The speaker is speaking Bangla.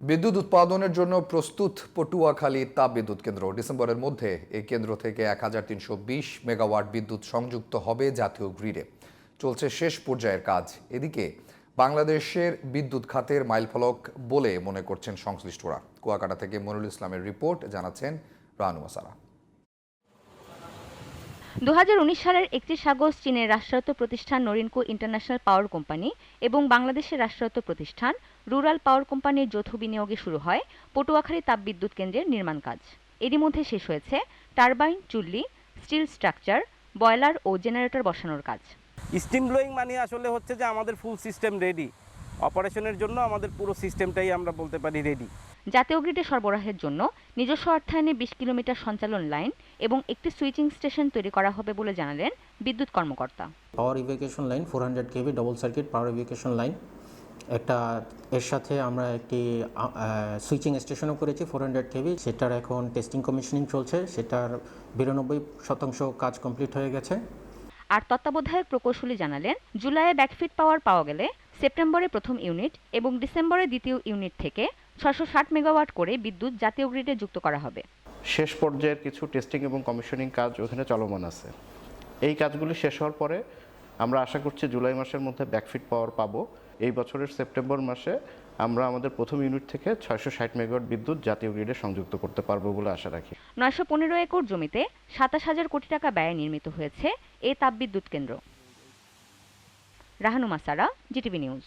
বিদ্যুৎ উৎপাদনের জন্য প্রস্তুত পটুয়াখালী তাপ বিদ্যুৎ কেন্দ্র। ডিসেম্বরের মধ্যে এই কেন্দ্র থেকে এক হাজার তিনশো বিশ মেগাওয়াট বিদ্যুৎ সংযুক্ত হবে জাতীয় গ্রিডে। চলছে শেষ পর্যায়ের কাজ। এদিকে বাংলাদেশের বিদ্যুৎ খাতের মাইলফলক বলে মনে করছেন সংশ্লিষ্টরা। কুয়াকাটা থেকে মনুল ইসলামের রিপোর্ট, জানাচ্ছেন রানু মাসারা দু হাজার উনিশ সালের একত্রিশ আগস্ট চীনের রাষ্ট্রায়ত্ত প্রতিষ্ঠান নরিনকো ইন্টারন্যাশনাল পাওয়ার কোম্পানি এবং বাংলাদেশের রাষ্ট্রায়ত্ত প্রতিষ্ঠান রুরাল পাওয়ার কোম্পানির যৌথ বিনিয়োগে শুরু হয় পটুয়াখালী তাপবিদ্যুৎ কেন্দ্রের নির্মাণ কাজ। এরই মধ্যে শেষ হয়েছে টারবাইন, চুল্লি, স্টিল স্ট্রাকচার, বয়লার ও জেনারেটর বসানোর কাজ। স্টিম ব্লোয়িং মানে আসলে হচ্ছে যে আমাদের ফুল সিস্টেম রেডি। অপারেশনের জন্য আমাদের পুরো সিস্টেমটাই আমরা বলতে পারি রেডি জাতীয় গ্রিডে সরবরাহের জন্য নিজস্ব অর্থায়নে বিশ কিলোমিটার সঞ্চালন লাইন এবং একটি সুইচিং স্টেশন তৈরি করা হবে বলে জানালেন বিদ্যুৎ কর্মকর্তা। Power evacuation line four hundred KV double circuit power evacuation line একটা এর সাথে আমরা একটি সুইচিং স্টেশনও করেছি ফোর হান্ড্রেড কেভি সেটার এখন টেস্টিং কমিশনিং চলছে সেটার বিরানব্বই শতাংশ কাজ কমপ্লিট হয়ে গেছে। আর তত্ত্বাবধায়ক প্রকৌশলী জানালেন জুলাইয়ে ব্যাকফিট পাওয়ার পাওয়া গেলে সেপ্টেম্বরে প্রথম ইউনিট এবং ডিসেম্বরে দ্বিতীয় ইউনিট থেকে ছশো ষাট মেগাওয়াট করে বিদ্যুৎ জাতীয় গ্রিডে যুক্ত করা হবে। শেষ পর্যায়ের কিছু টেস্টিং এবং কমিশনিং কাজ ওখানে চলমান আছে। এই কাজগুলি শেষ হওয়ার পরে আমরা আশা করছি জুলাই মাসের মধ্যে ব্যাকফিট পাওয়ার পাবো। এই বছরের সেপ্টেম্বর মাসে আমরা আমাদের প্রথম ইউনিট থেকে ছয়শো ষাট মেগাওয়াট বিদ্যুৎ জাতীয় গ্রিডে সংযুক্ত করতে পারব বলে আশা রাখি। নয়শো পনেরো একর জমিতে সাতাশ হাজার কোটি টাকা ব্যয়ে নির্মিত হয়েছে এই তাপবিদ্যুৎ কেন্দ্র। Rahanuma Sara GTV news.